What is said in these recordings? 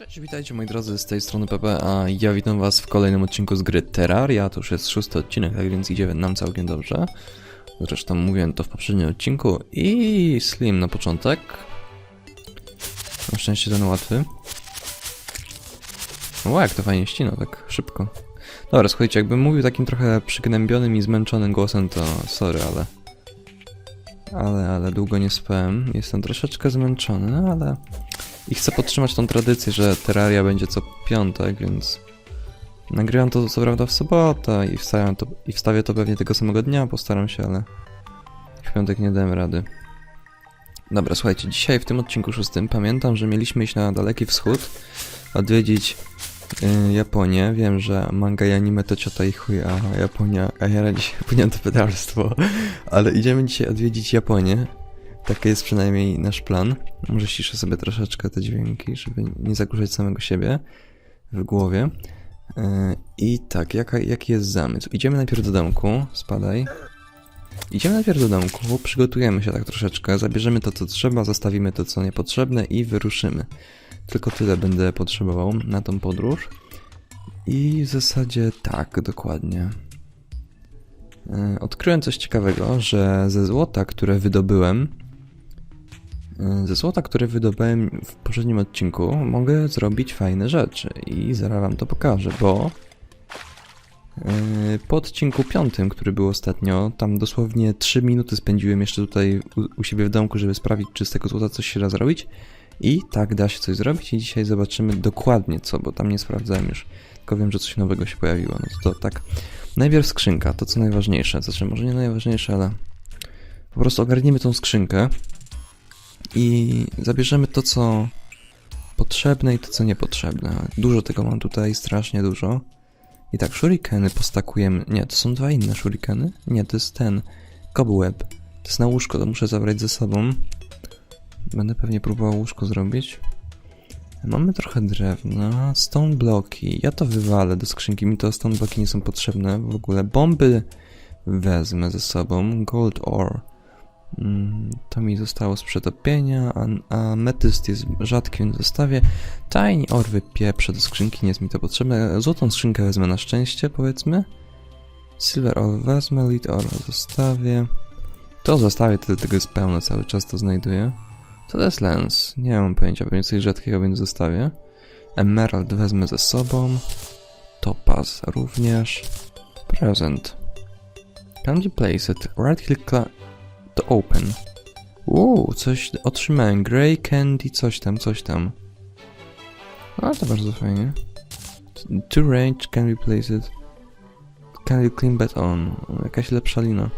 Cześć, witajcie moi drodzy, z tej strony Pepe, a ja witam was w kolejnym odcinku z gry Terraria, to już jest szósty odcinek, tak więc idzie nam całkiem dobrze. Zresztą mówiłem to w poprzednim odcinku i Slim na początek. Na szczęście ten łatwy. O, jak to fajnie ścina, tak szybko. Dobra, słuchajcie, jakbym mówił takim trochę przygnębionym i zmęczonym głosem, to sorry, ale... Ale, ale długo nie spałem. Jestem troszeczkę zmęczony, ale... I chcę podtrzymać tą tradycję, że Terraria będzie co piątek, więc nagrywam to co prawda w sobotę i wstawiam to, i wstawię to pewnie tego samego dnia, postaram się, ale w piątek nie dałem rady. Dobra, słuchajcie, dzisiaj w tym odcinku szóstym pamiętam, że mieliśmy iść na Daleki Wschód, odwiedzić y, Japonię. Wiem, że manga i anime to ciota i chuj, a Japonia, a ja dzisiaj Japonia to pedalstwo, ale idziemy dzisiaj odwiedzić Japonię. Taki jest przynajmniej nasz plan. Może ściszę sobie troszeczkę te dźwięki, żeby nie zagłuszać samego siebie w głowie. Yy, I tak, jaka, jaki jest zamysł? Idziemy najpierw do domku, spadaj. Idziemy najpierw do domku, przygotujemy się tak troszeczkę, zabierzemy to co trzeba, zostawimy to co niepotrzebne i wyruszymy. Tylko tyle będę potrzebował na tą podróż. I w zasadzie tak, dokładnie. Yy, Odkryłem coś ciekawego, że ze złota, które wydobyłem, ze złota, które wydobyłem w poprzednim odcinku, mogę zrobić fajne rzeczy i zaraz wam to pokażę, bo yy, po odcinku piątym, który był ostatnio, tam dosłownie 3 minuty spędziłem jeszcze tutaj u, u siebie w domku, żeby sprawdzić, czy z tego złota coś się da zrobić. I tak da się coś zrobić i dzisiaj zobaczymy dokładnie co, bo tam nie sprawdzałem już, tylko wiem, że coś nowego się pojawiło. No to, to tak. Najpierw skrzynka, to co najważniejsze. Znaczy, może nie najważniejsze, ale po prostu ogarniemy tą skrzynkę i zabierzemy to, co potrzebne i to, co niepotrzebne. Dużo tego mam tutaj, strasznie dużo. I tak, shurikeny postakujemy. Nie, to są dwa inne shurikeny? Nie, to jest ten. Cobweb. To jest na łóżko, to muszę zabrać ze sobą. Będę pewnie próbował łóżko zrobić. Mamy trochę drewna, stone bloki. Ja to wywalę do skrzynki, mi to stone bloki nie są potrzebne w ogóle. Bomby wezmę ze sobą. Gold ore. Mm, To mi zostało z przetopienia, a, a metyst jest rzadki, więc zostawię. Tiny ore wypieprzę do skrzynki, nie jest mi to potrzebne. Złotą skrzynkę wezmę na szczęście, powiedzmy. Silver ore wezmę, lead ore zostawię. To zostawię, tyle tego jest pełno, cały czas to znajduję. Co to jest lens? Nie mam pojęcia, pewnie coś rzadkiego, więc zostawię. Emerald wezmę ze sobą. Topaz również. Present. Can you place it? Right click to open. Uuu, coś otrzymałem. Grey candy, coś tam, coś tam. No to bardzo fajnie. To range, can we place it? Can you clean bet on? Jakaś lepsza lina.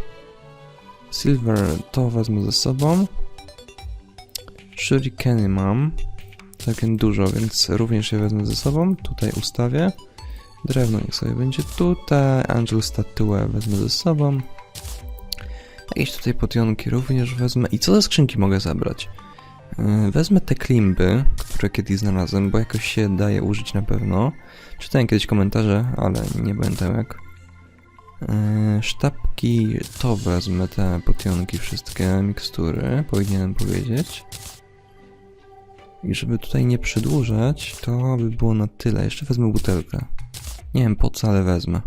Silver to wezmę ze sobą. Shurikeny mam. Całkiem dużo, więc również je wezmę ze sobą. Tutaj ustawię. Drewno niech sobie będzie tutaj. Angel statuę wezmę ze sobą. Jakieś tutaj potionki również wezmę. I co ze skrzynki mogę zabrać? Yy, Wezmę te klimby, które kiedyś znalazłem, bo jakoś się daje użyć na pewno. Czytałem kiedyś komentarze, ale nie pamiętam jak. Yy, Sztabki to wezmę, te potionki wszystkie, mikstury, powinienem powiedzieć. I żeby tutaj nie przedłużać, to by było na tyle. Jeszcze wezmę butelkę. Nie wiem po co, ale wezmę.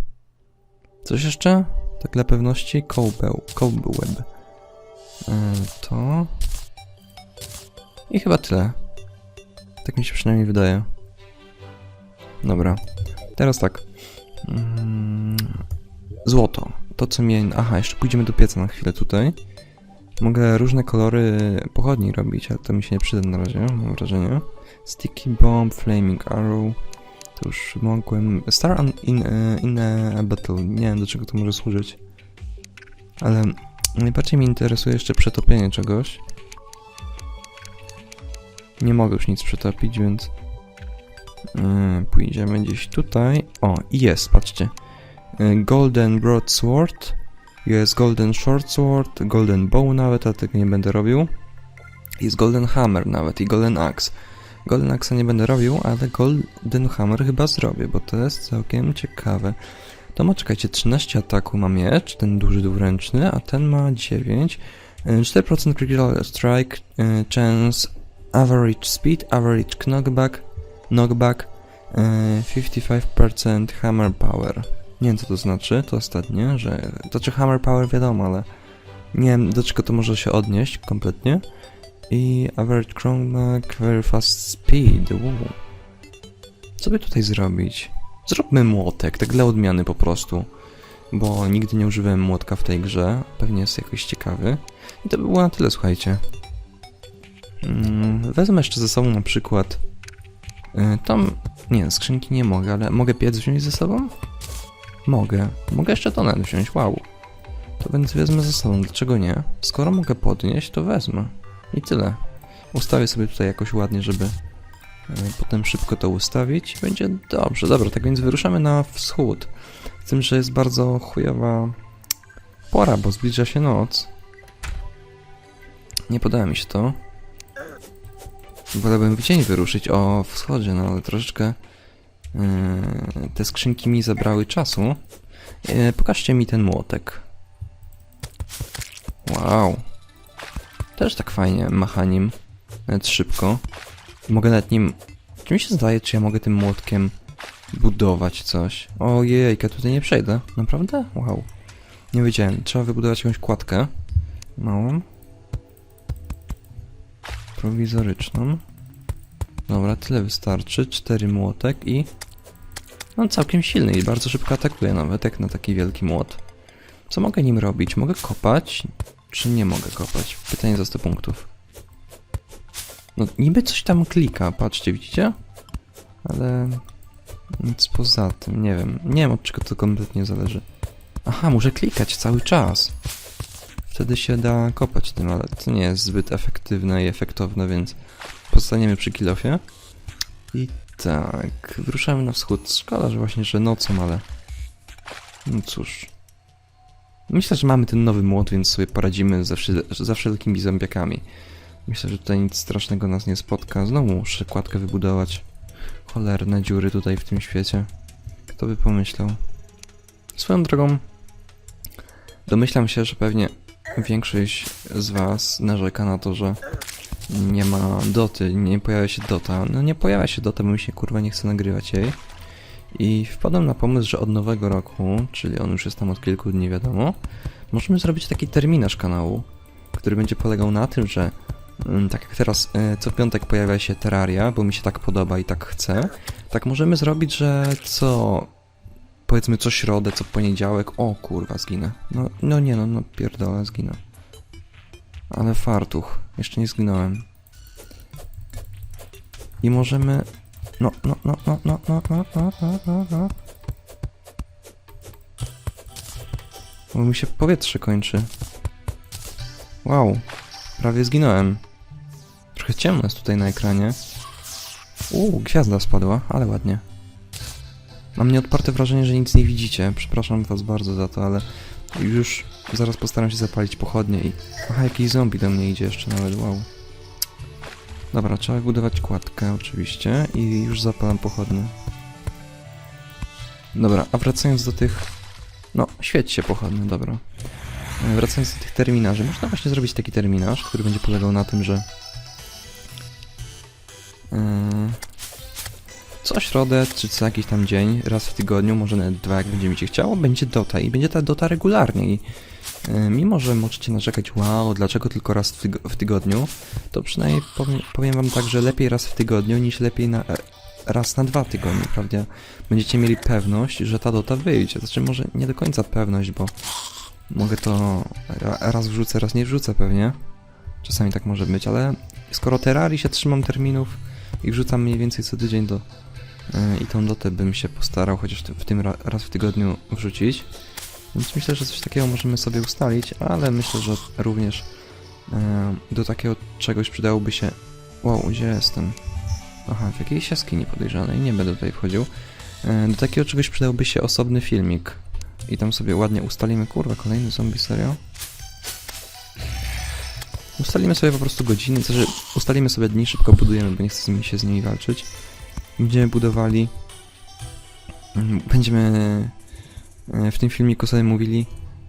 Coś jeszcze? Tak dla pewności? Cobweb. Cobweb. Yy, to... I chyba tyle. Tak mi się przynajmniej wydaje. Dobra. Teraz tak. Mm, Złoto. To co mnie... Aha, jeszcze pójdziemy do pieca na chwilę tutaj. Mogę różne kolory pochodni robić, ale to mi się nie przyda na razie, mam wrażenie. Sticky Bomb, Flaming Arrow. To już mogłem... Star on in, e, in a Battle. Nie wiem do czego to może służyć. Ale najbardziej mnie interesuje jeszcze przetopienie czegoś. Nie mogę już nic przetopić, więc... Yy, pójdziemy gdzieś tutaj. O, i jest, patrzcie. Yy, Golden Broadsword. Jest Golden Short Sword, Golden Bow nawet, ale tego nie będę robił. Jest Golden Hammer nawet i Golden Axe. Golden Axe nie będę robił, ale Golden Hammer chyba zrobię, bo to jest całkiem ciekawe. To ma, czekajcie, 13 ataku ma miecz, ten duży dwuręczny, a ten ma 9. Yy, 4% critical strike, yy, chance, average speed, average knockback, knockback, e, 55% hammer power. Nie wiem co to znaczy, to ostatnie, że... To znaczy hammer power wiadomo, ale nie wiem do czego to może się odnieść kompletnie. I average knockback, very fast speed. Wow. Co by tutaj zrobić? Zróbmy młotek, tak dla odmiany po prostu. Bo nigdy nie używałem młotka w tej grze. Pewnie jest jakoś ciekawy. I to by było na tyle, słuchajcie. Mm, Wezmę jeszcze ze sobą na przykład. y, Tam. Nie, skrzynki nie mogę, ale mogę piec wziąć ze sobą? Mogę. Mogę jeszcze tonet wziąć, wow. To więc wezmę ze sobą, dlaczego nie? Skoro mogę podnieść, to wezmę. I tyle. Ustawię sobie tutaj jakoś ładnie, żeby y, potem szybko to ustawić będzie dobrze. Dobra, tak więc wyruszamy na wschód. Z tym, że jest bardzo chujowa pora, bo zbliża się noc. Nie podoba mi się to. Wolałbym w dzień wyruszyć o wschodzie, no ale troszeczkę yy, te skrzynki mi zabrały czasu. Yy, pokażcie mi ten młotek. Wow. Też tak fajnie macha nim. Nawet szybko. Mogę nawet nim... Czy mi się zdaje, czy ja mogę tym młotkiem budować coś? Ojej, ja tutaj nie przejdę. Naprawdę? Wow. Nie wiedziałem. Trzeba wybudować jakąś kładkę. Małą. Prowizoryczną. Dobra, tyle wystarczy. Cztery młotek i... No całkiem silny i bardzo szybko atakuje nawet, jak na taki wielki młot. Co mogę nim robić? Mogę kopać? Czy nie mogę kopać? Pytanie za 100 punktów. No niby coś tam klika, patrzcie, widzicie? Ale... Nic poza tym, nie wiem. Nie wiem od czego to kompletnie zależy. Aha, muszę klikać cały czas. Wtedy się da kopać tym, ale to nie jest zbyt efektywne i efektowne, więc pozostaniemy przy kilofie. I tak, wyruszamy na wschód. Szkoda, że właśnie, że nocą, ale... No cóż. Myślę, że mamy ten nowy młot, więc sobie poradzimy ze, wszy- ze wszelkimi zombiakami. Myślę, że tutaj nic strasznego nas nie spotka. Znowu muszę kładkę wybudować. Cholerne dziury tutaj w tym świecie. Kto by pomyślał? Swoją drogą, domyślam się, że pewnie większość z Was narzeka na to, że nie ma doty, nie pojawia się dota. No nie pojawia się dota, bo mi się kurwa nie chce nagrywać jej. I wpadłem na pomysł, że od nowego roku, czyli on już jest tam od kilku dni wiadomo, możemy zrobić taki terminarz kanału, który będzie polegał na tym, że mm, tak jak teraz e, co piątek pojawia się Terraria, bo mi się tak podoba i tak chcę, tak możemy zrobić, że co powiedzmy co środę, co poniedziałek, o kurwa zginę. No, no nie no, no pierdolę zginę. Ale fartuch, jeszcze nie zginąłem. I możemy... No, no, no, no, no, no, no, no, no, no, no. Bo mi się powietrze kończy. Wow, prawie zginąłem. Trochę ciemno jest tutaj na ekranie. Uuu, gwiazda spadła, ale ładnie. Mam nieodparte wrażenie, że nic nie widzicie. Przepraszam was bardzo za to, ale już zaraz postaram się zapalić pochodnie i... Aha, jakiś zombie do mnie idzie jeszcze nawet, wow. Dobra, trzeba budować kładkę oczywiście i już zapalam pochodnie. Dobra, a wracając do tych... No, świeć się pochodnie, dobra. E, Wracając do tych terminarzy, można właśnie zrobić taki terminarz, który będzie polegał na tym, że... Yy, co środę, czy co jakiś tam dzień, raz w tygodniu, może nawet dwa, jak będzie mi się chciało, będzie Dota i będzie ta Dota regularnie i e, mimo, że możecie narzekać, wow, dlaczego tylko raz w, tygo- w tygodniu, to przynajmniej powiem, powiem wam tak, że lepiej raz w tygodniu, niż lepiej na, e, raz na dwa tygodnie, prawda? Będziecie mieli pewność, że ta Dota wyjdzie, znaczy może nie do końca pewność, bo mogę to ra- raz wrzucę, raz nie wrzucę pewnie, czasami tak może być, ale skoro Terrarii się trzymam terminów i wrzucam mniej więcej co tydzień do Yy, i tą dotę bym się postarał chociaż w tym ra raz w tygodniu wrzucić. Więc myślę, że coś takiego możemy sobie ustalić, ale myślę, że również yy, do takiego czegoś przydałoby się... Wow, gdzie jestem? Aha, w jakiejś jaskini podejrzanej, nie będę tutaj wchodził. Yy, do takiego czegoś przydałby się osobny filmik. I tam sobie ładnie ustalimy... Kurwa, kolejny zombie, serio? Ustalimy sobie po prostu godziny, znaczy ustalimy sobie dni, szybko budujemy, bo nie chcę mi się z nimi walczyć. Będziemy budowali. mm, Będziemy e, w tym filmiku sobie mówili,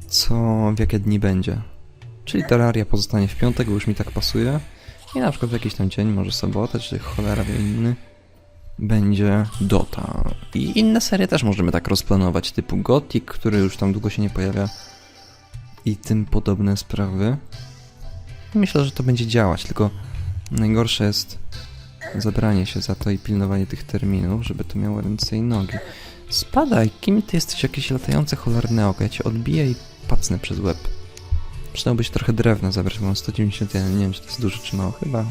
co w jakie dni będzie. Czyli Terraria pozostanie w piątek, bo już mi tak pasuje. I na przykład w jakiś tam dzień, może sobotę, czy cholera wie inny. będzie Dota. I inne serie też możemy tak rozplanować, typu Gothic, który już tam długo się nie pojawia i tym podobne sprawy. Myślę, że to będzie działać, tylko najgorsze jest zabranie się za to i pilnowanie tych terminów, żeby to miało ręce i nogi. Spadaj, kim ty jesteś? Jakieś latające cholerne oko. Ja cię odbiję i pacnę przez łeb. Przydałoby się trochę drewna zabrać, bo mam 191, nie wiem czy to jest dużo czy mało, chyba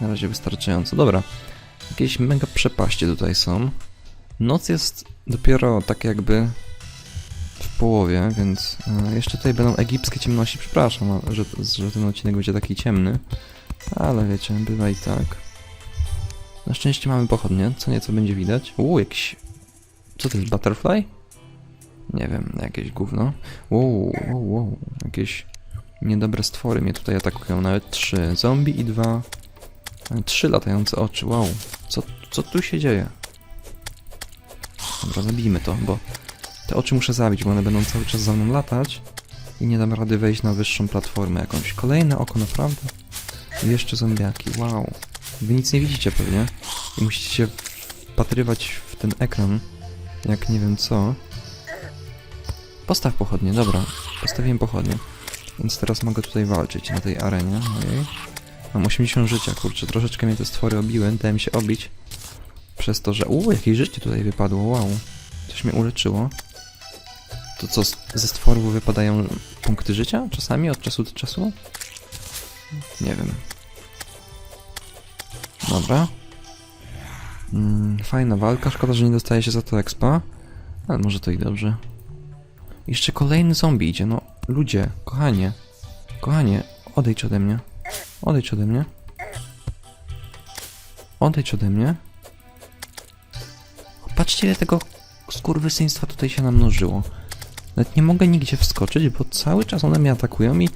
na razie wystarczająco. Dobra, jakieś mega przepaście tutaj są. Noc jest dopiero tak jakby w połowie, więc e, jeszcze tutaj będą egipskie ciemności. Przepraszam, a- że, że ten odcinek będzie taki ciemny, ale wiecie, bywa i tak. Na szczęście mamy pochodnie, co nieco będzie widać. Uuu, jakiś... Co to jest, butterfly? Nie wiem, jakieś gówno. Wow, wow, wow, jakieś niedobre stwory mnie tutaj atakują. Nawet trzy zombie i dwa... Trzy latające oczy, wow. Co, co tu się dzieje? Dobra, zabijmy to, bo te oczy muszę zabić, bo one będą cały czas za mną latać i nie dam rady wejść na wyższą platformę jakąś. Kolejne oko, naprawdę? I jeszcze zombiaki, wow. Wy nic nie widzicie pewnie i musicie się wpatrywać w ten ekran, jak nie wiem co. Postaw pochodnie, dobra. Postawiłem pochodnie. Więc teraz mogę tutaj walczyć na tej arenie. Mam 80 życia, kurczę, troszeczkę mnie te stwory obiły, dałem się obić. Przez to, że... Uuu, jakieś życie tutaj wypadło, wow. Coś mnie uleczyło. To co, ze stworów wypadają punkty życia? Czasami, od czasu do czasu? Nie wiem. Dobra. Mm, fajna walka, szkoda, że nie dostaje się za to expa. Ale może to i dobrze. Jeszcze kolejny zombie idzie, no ludzie, kochanie. Kochanie, odejdź ode mnie. Odejdź ode mnie. Odejdź ode mnie. Patrzcie, ile tego skurwysyństwa tutaj się namnożyło. Nawet nie mogę nigdzie wskoczyć, bo cały czas one mnie atakują i...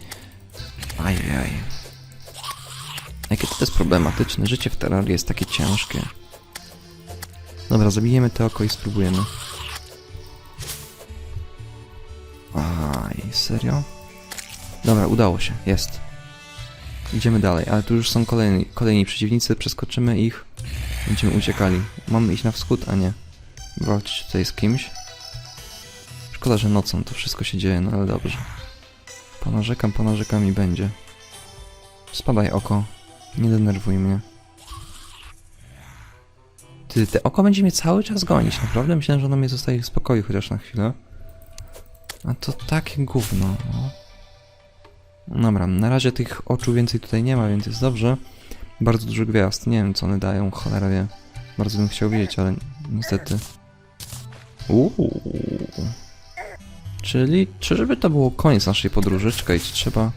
Ajaj. Jakie to jest problematyczne. Życie w terrarii jest takie ciężkie. Dobra, zabijemy to oko i spróbujemy. Aj, serio? Dobra, udało się, jest. Idziemy dalej, ale tu już są kolejni, kolejni przeciwnicy, przeskoczymy ich. Będziemy uciekali. Mamy iść na wschód, a nie. Walczyć tutaj z kimś. Szkoda, że nocą to wszystko się dzieje, no ale dobrze. Ponarzekam, ponarzekam i będzie. Spadaj oko. Nie denerwuj mnie. Te oko będzie mnie cały czas gonić, naprawdę? Myślałem, że ono mnie zostaje w spokoju chociaż na chwilę. A to takie gówno, no. Dobra, na razie tych oczu więcej tutaj nie ma, więc jest dobrze. Bardzo dużo gwiazd, nie wiem co one dają, cholera wie. Bardzo bym chciał wiedzieć, ale niestety. Uuu. Czyli, czyżby to było koniec naszej podróży? Czekajcie, trzeba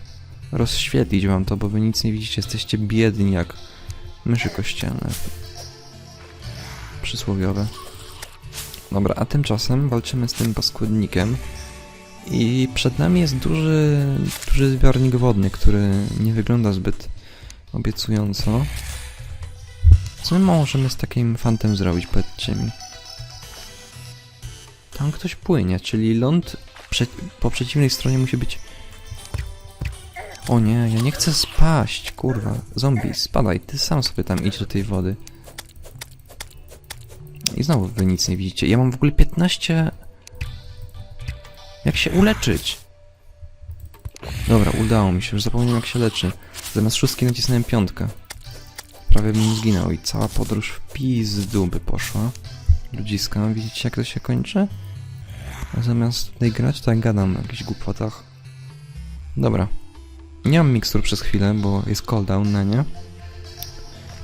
rozświetlić wam to, bo wy nic nie widzicie, jesteście biedni jak myszy kościelne. Przysłowiowe. Dobra, a tymczasem walczymy z tym paskudnikiem. I przed nami jest duży, duży zbiornik wodny, który nie wygląda zbyt obiecująco. Co my możemy z takim fantem zrobić, powiedzcie mi? Tam ktoś płynie, czyli ląd prze po przeciwnej stronie musi być... O nie, ja nie chcę spaść, kurwa. Zombie, spadaj, ty sam sobie tam idź do tej wody. I znowu wy nic nie widzicie. Ja mam w ogóle 15... Jak się uleczyć? Dobra, udało mi się, już zapomniałem jak się leczy. Zamiast szóstki nacisnąłem piątkę. Prawie bym zginął i cała podróż w pizdu by poszła. Ludziska, widzicie jak to się kończy? A zamiast tutaj grać, to ja gadam o jakichś głupotach. Dobra. Nie mam mikstur przez chwilę, bo jest cooldown na nie.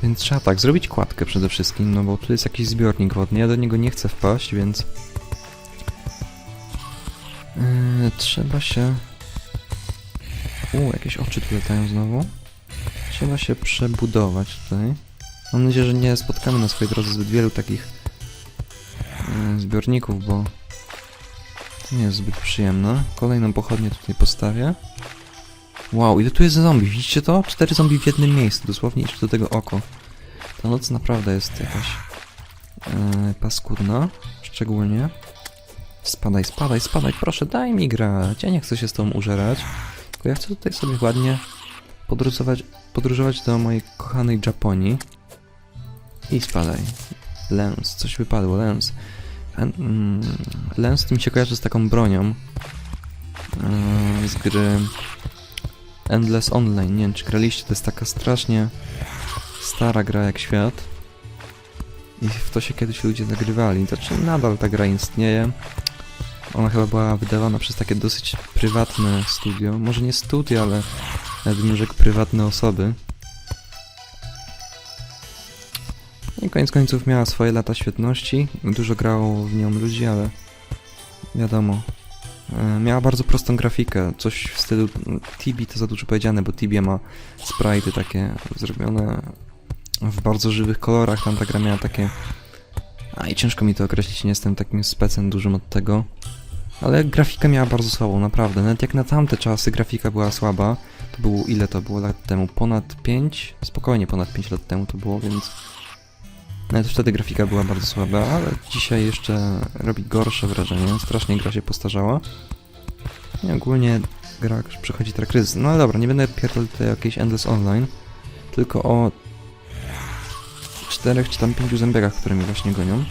Więc trzeba tak, zrobić kładkę przede wszystkim, no bo tu jest jakiś zbiornik wodny, ja do niego nie chcę wpaść, więc... Yy, trzeba się... U, jakieś oczy tu latają znowu. Trzeba się przebudować tutaj. Mam nadzieję, że nie spotkamy na swojej drodze zbyt wielu takich yy, zbiorników, bo nie jest zbyt przyjemne. Kolejną pochodnię tutaj postawię. Wow, ile tu jest zombie, widzicie to? Cztery zombie w jednym miejscu, dosłownie jeszcze do tego oko. Ta noc naprawdę jest jakaś yy, paskudna, szczególnie. Spadaj, spadaj, spadaj, proszę, daj mi grać. Ja nie chcę się z tobą użerać. Tylko ja chcę tutaj sobie ładnie podróżować, podróżować do mojej kochanej Japonii. I spadaj. Lens, coś wypadło, Lens. En- mm, Lens to mi się kojarzy z taką bronią yy, z gry Endless Online. Nie wiem, czy graliście, to jest taka strasznie stara gra jak świat. I w to się kiedyś ludzie zagrywali. Znaczy nadal ta gra istnieje. Ona chyba była wydawana przez takie dosyć prywatne studio. Może nie studio, ale nawet rzekł prywatne osoby. I koniec końców miała swoje lata świetności. Dużo grało w nią ludzi, ale wiadomo. E, Miała bardzo prostą grafikę, coś w stylu Tibi to za dużo powiedziane, bo Tibia ma sprite'y takie zrobione w bardzo żywych kolorach, tam ta gra miała takie... A i ciężko mi to określić, nie jestem takim specem dużym od tego. Ale grafika miała bardzo słabą, naprawdę. Nawet jak na tamte czasy grafika była słaba, to było ile to było lat temu? Ponad 5? Spokojnie ponad 5 lat temu to było, więc... Nawet wtedy grafika była bardzo słaba, ale dzisiaj jeszcze robi gorsze wrażenie. Strasznie gra się postarzała. I ogólnie gra przechodzi teraz kryzys. No ale dobra, nie będę pierdolił tutaj jakiejś Endless Online, tylko o czterech czy tam pięciu zębiakach, które mnie właśnie gonią.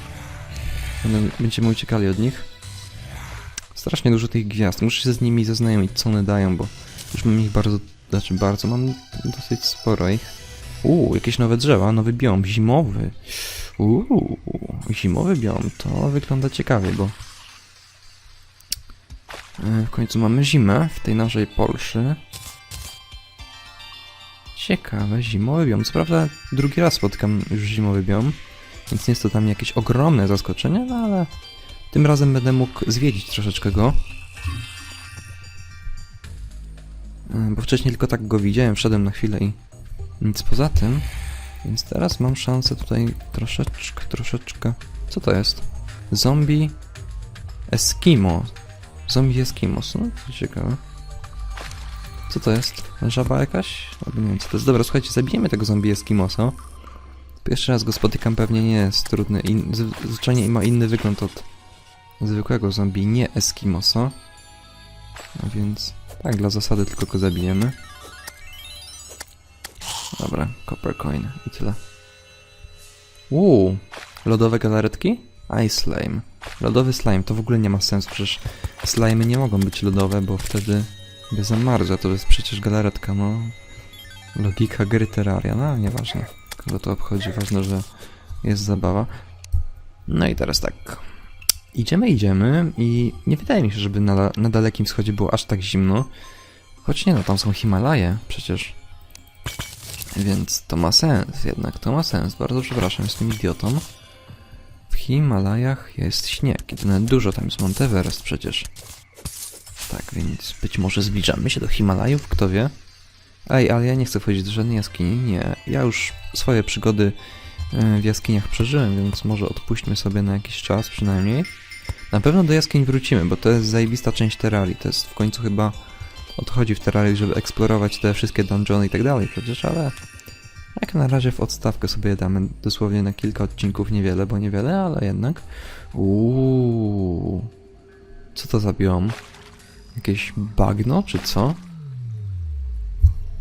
Będziemy uciekali od nich. Strasznie dużo tych gwiazd. Muszę się z nimi zaznajomić, co one dają, bo już mam ich bardzo, znaczy bardzo, mam dosyć sporo ich. Uuu, jakieś nowe drzewa, nowy biom, zimowy. Uuu, zimowy biom, to wygląda ciekawie, bo e, w końcu mamy zimę w tej naszej Polsce. Ciekawe, zimowy biom. Co prawda drugi raz spotykam już zimowy biom, więc nie jest to mnie jakieś ogromne zaskoczenie, no ale tym razem będę mógł zwiedzić troszeczkę go. E, Bo wcześniej tylko tak go widziałem, wszedłem na chwilę i nic poza tym. Więc teraz mam szansę tutaj troszeczkę, troszeczkę... Co to jest? Zombie Eskimo. Zombie Eskimos, no to ciekawe. Co to jest? Żaba jakaś? Albo nie wiem co to jest. Dobra, słuchajcie, zabijemy tego zombie Eskimosa. Pierwszy raz go spotykam, pewnie nie jest trudny. In, zwyczajnie ma inny wygląd od zwykłego zombie, nie Eskimosa. A więc tak, dla zasady tylko go zabijemy. Dobra, copper coin i tyle. Uuu, lodowe galaretki? Ice slime. Lodowy slime, to w ogóle nie ma sensu, przecież slimy nie mogą być lodowe, bo wtedy by zamarzła, to jest przecież galaretka, no. Logika gry Terraria, no nieważne. Kogo to obchodzi, ważne, że jest zabawa. No i teraz tak. Idziemy, idziemy i nie wydaje mi się, żeby na, na Dalekim Wschodzie było aż tak zimno. Choć nie no, tam są Himalaje przecież. Więc to ma sens, jednak to ma sens. Bardzo przepraszam, jestem idiotą. W Himalajach jest śnieg nawet dużo, tam jest Monteverest przecież. Tak, więc być może zbliżamy się do Himalajów, kto wie. Ej, ale ja nie chcę wchodzić do żadnej jaskini, nie. Ja już swoje przygody e, w jaskiniach przeżyłem, więc może odpuśćmy sobie na jakiś czas przynajmniej. Na pewno do jaskiń wrócimy, bo to jest zajebista część Terrarii. To jest w końcu chyba o to chodzi w Terrarii, żeby eksplorować te wszystkie dungeony i tak dalej przecież, ale jak na razie w odstawkę sobie damy dosłownie na kilka odcinków, niewiele, bo niewiele, ale jednak. Uuu. Co to za biom? Jakieś bagno, czy co?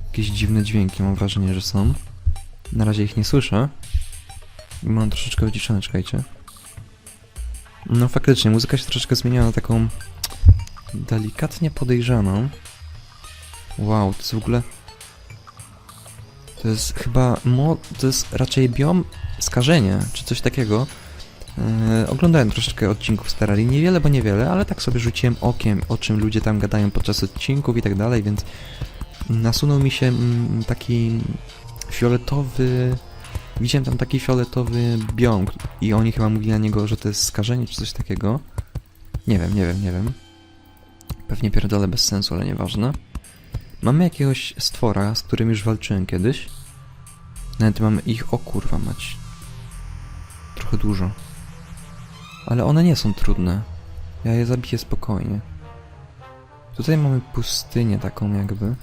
Jakieś dziwne dźwięki, mam wrażenie, że są. Na razie ich nie słyszę. I mam troszeczkę wyciszone, czekajcie. No faktycznie, muzyka się troszeczkę zmieniła na taką delikatnie podejrzaną. Wow, to jest w ogóle... To jest chyba... Mo... To jest raczej biom skażenie, czy coś takiego. Eee, oglądałem troszeczkę odcinków z Terrarii, niewiele, bo niewiele, ale tak sobie rzuciłem okiem, o czym ludzie tam gadają podczas odcinków i tak dalej, więc nasunął mi się mm, taki fioletowy... Widziałem tam taki fioletowy biom i oni chyba mówili na niego, że to jest skażenie, czy coś takiego. Nie wiem, nie wiem, nie wiem. Pewnie pierdolę bez sensu, ale nieważne. Mamy jakiegoś stwora, z którym już walczyłem kiedyś. Nawet mamy ich, o kurwa mać. Trochę dużo. Ale one nie są trudne. Ja je zabiję spokojnie. Tutaj mamy pustynię taką jakby.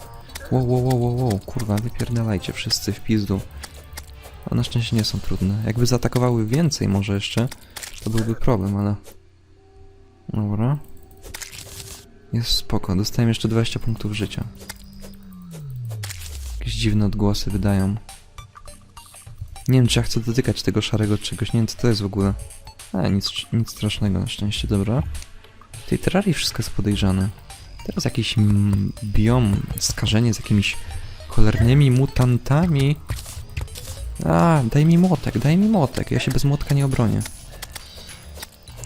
Wow, wow, wow, wow, wow, kurwa, wypierdalajcie wszyscy w pizdu. A na szczęście nie są trudne. Jakby zaatakowały więcej może jeszcze, to byłby problem, ale... Dobra. Jest spoko, dostałem jeszcze 20 punktów życia. Jakieś dziwne odgłosy wydają. Nie wiem, czy ja chcę dotykać tego szarego czegoś. Nie wiem, co to jest w ogóle. A, nic, nic strasznego na szczęście, dobra. W tej terrarii wszystko jest podejrzane. Teraz jakiś biom, skażenie z jakimiś cholernymi mutantami. A, daj mi młotek, daj mi młotek. Ja się bez młotka nie obronię.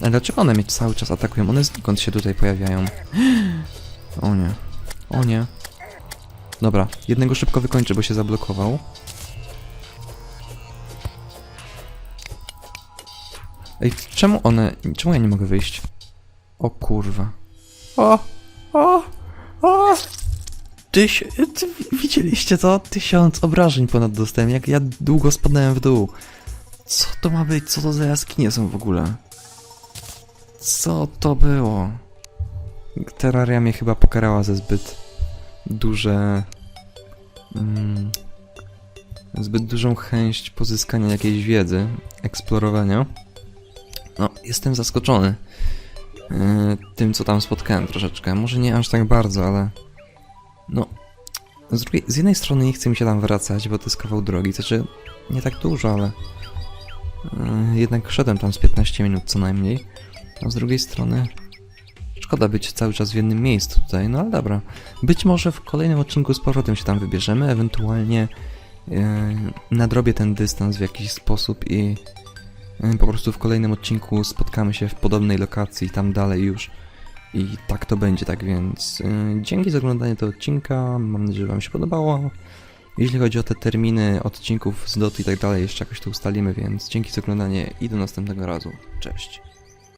Ale dlaczego one mnie cały czas atakują? One znikąd się tutaj pojawiają? O nie. O nie. Dobra, jednego szybko wykończę, bo się zablokował. Ej, czemu one... Czemu ja nie mogę wyjść? O kurwa. O! O! O! Tyś... Ty, widzieliście to? Tysiąc obrażeń ponad dostałem, jak ja długo spadałem w dół. Co to ma być? Co to za jaskinie są w ogóle? Co to było? Terraria mnie chyba pokarała ze zbyt duże... Mm, zbyt dużą chęć pozyskania jakiejś wiedzy, eksplorowania. No, jestem zaskoczony yy, tym, co tam spotkałem troszeczkę. Może nie aż tak bardzo, ale... No, z, drugiej, z jednej strony nie chce mi się tam wracać, bo to jest kawał drogi, znaczy nie tak dużo, ale... Yy, jednak szedłem tam z 15 minut co najmniej. A z drugiej strony... Szkoda być cały czas w jednym miejscu tutaj, no ale dobra. Być może w kolejnym odcinku z powrotem się tam wybierzemy, ewentualnie yy, nadrobię ten dystans w jakiś sposób i yy, po prostu w kolejnym odcinku spotkamy się w podobnej lokacji, tam dalej już. I tak to będzie, tak więc yy, dzięki za oglądanie tego odcinka, mam nadzieję, że Wam się podobało. Jeśli chodzi o te terminy odcinków z DOT i tak dalej, jeszcze jakoś to ustalimy, więc dzięki za oglądanie i do następnego razu. Cześć.